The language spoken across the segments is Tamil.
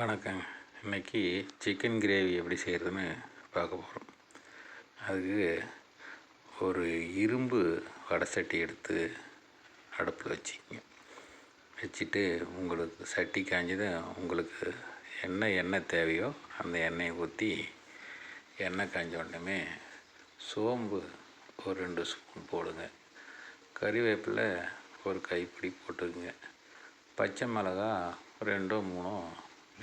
வணக்கங்க இன்றைக்கி சிக்கன் கிரேவி எப்படி செய்கிறதுன்னு பார்க்க போகிறோம் அதுக்கு ஒரு இரும்பு வடை சட்டி எடுத்து அடுப்பில் வச்சுக்கங்க. வச்சுட்டு உங்களுக்கு சட்டி காஞ்சதும் உங்களுக்கு என்ன எண்ணெய் தேவையோ அந்த எண்ணெயை ஊற்றி எண்ணெய் காய்ஞ்ச உடனே சோம்பு ஒரு ரெண்டு ஸ்பூன் போடுங்க. கறிவேப்பில் ஒரு கைப்பிடி போட்டுக்குங்க. பச்சை மிளகா ரெண்டோ மூணோ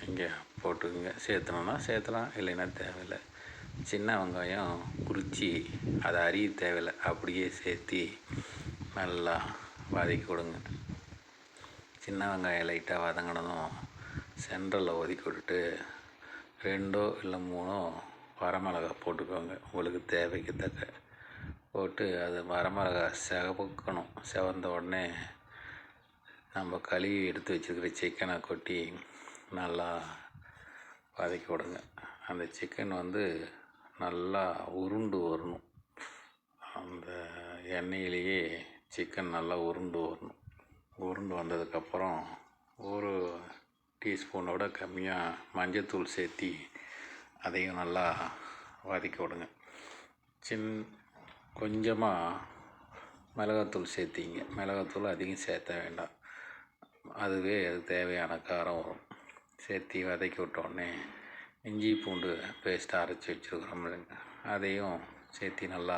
இங்கே போட்டுக்குங்க. சேர்த்தணுன்னா சேர்த்தலாம் இல்லைன்னா தேவையில்லை. சின்ன வெங்காயம் குறிச்சி அதை அறிய தேவையில்லை. அப்படியே சேர்த்து நல்லா வதக்கி கொடுங்க. சின்ன வெங்காயம் லைட்டாக வதங்கினதும் சென்ட்ரலில் ஒதுக்கி விட்டுட்டு ரெண்டோ இல்லை மூணோ வரமிளகா போட்டுக்கோங்க. உங்களுக்கு தேவைக்கு தக்க போட்டு அது வரமிளகா செவக்கணும் செவந்த உடனே நம்ம கழுவி எடுத்து வச்சுருக்கிற சிக்கனை கொட்டி நல்லா வதக்கி விடுங்க. அந்த சிக்கன் வந்து நல்லா உருண்டு வரணும். அந்த எண்ணெயிலேயே சிக்கன் நல்லா உருண்டு வரணும். உருண்டு வந்ததுக்கப்புறம் ஒரு டீஸ்பூனோட கம்மியாக மஞ்சத்தூள் சேர்த்தி அதையும் நல்லா வதக்கி விடுங்க. சின் கொஞ்சமாக மிளகாத்தூள் சேர்த்திங்க. மிளகாத்தூள் அதிகம் சேர்த்த வேண்டாம். அதுவே அது தேவையான காரம் வரும். சேர்த்தி வதக்கி விட்டோடனே இஞ்சி பூண்டு பேஸ்ட்டு அரைச்சி வச்சுருக்குறோம் அதையும் சேர்த்தி நல்லா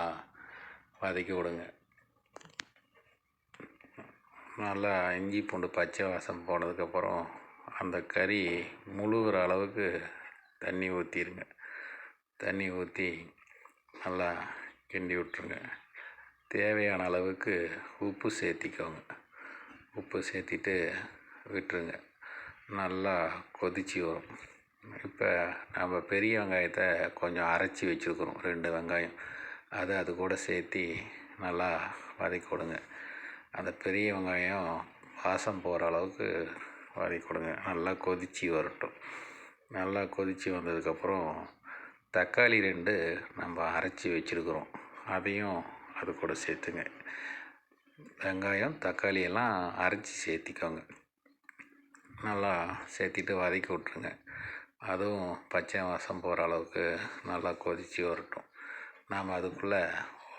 வதக்கி விடுங்க. நல்லா இஞ்சி பூண்டு பச்சை வாசம் போனதுக்கப்புறம் அந்த கறி முழுகிற அளவுக்கு தண்ணி ஊற்றிருங்க தண்ணி ஊற்றி நல்லா கிண்டி விட்ருங்க தேவையான அளவுக்கு உப்பு சேர்த்திக்கோங்க. உப்பு சேர்த்திட்டு விட்டுருங்க. நல்லா கொதித்து வரும். இப்போ நம்ம பெரிய வெங்காயத்தை கொஞ்சம் அரைச்சி வச்சுருக்குறோம். ரெண்டு வெங்காயம். அதை அது கூட சேர்த்தி நல்லா வதக்கி கொடுங்க. அந்த பெரிய வெங்காயம் வாசம் போகிற அளவுக்கு வதக்கி கொடுங்க. நல்லா கொதித்து வரட்டும். நல்லா கொதித்து வந்ததுக்கப்புறம் தக்காளி ரெண்டு நம்ம அரைச்சி வச்சுருக்குறோம். அதையும் அது கூட சேர்த்துங்க. வெங்காயம் தக்காளி எல்லாம் அரைச்சி சேர்த்திக்கோங்க. நல்லா சேர்த்திட்டு வதக்கி விட்ருங்க அதுவும் பச்சை வாசம் போகிற அளவுக்கு நல்லா கொதித்து வரட்டும். நாம் அதுக்குள்ளே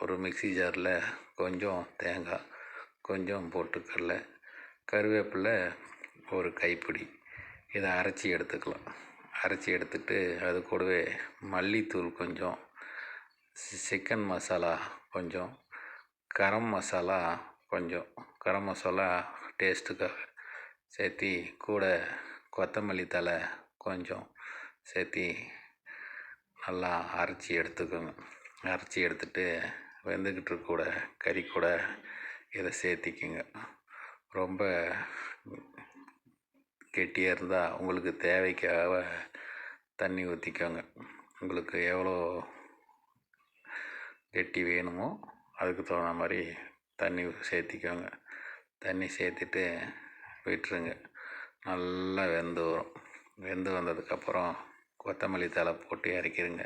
ஒரு மிக்சி ஜாரில் கொஞ்சம் தேங்காய் கொஞ்சம் பொட்டுக்கடல கருவேப்பிலை ஒரு கைப்பிடி. இதை அரைச்சி எடுத்துக்கலாம். அரைச்சி எடுத்துட்டு அது கூடவே மல்லித்தூள் கொஞ்சம் சிக்கன் மசாலா கொஞ்சம் கரம் மசாலா கொஞ்சம். கரம் மசாலா டேஸ்ட்டுக்காக சேர்த்தி கூட கொத்தமல்லி தழை கொஞ்சம் சேர்த்தி நல்லா அரைச்சி எடுத்துக்கோங்க அரைச்சி எடுத்துட்டு வெந்துக்கிட்டு கூட கறி கூட இதை சேர்த்திக்கிங்க. ரொம்ப கெட்டியாக இருந்தால் உங்களுக்கு தேவைக்காக தண்ணி ஊற்றிக்கோங்க உங்களுக்கு எவ்வளோ கெட்டி வேணுமோ அதுக்கு தகுந்த மாதிரி தண்ணி சேர்த்திக்கோங்க. தண்ணி சேர்த்துட்டு விட்டுருங்க நல்லா வெந்து வரும். வெந்து வந்ததுக்கப்புறம் கொத்தமல்லி தழை போட்டு இறக்கிருங்க.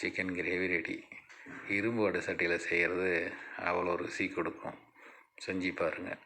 சிக்கன் கிரேவி ரெடி இரும்பு வடை சட்டியில் செய்கிறது அவ்வளோ ருசி கொடுக்கும். செஞ்சு பாருங்கள்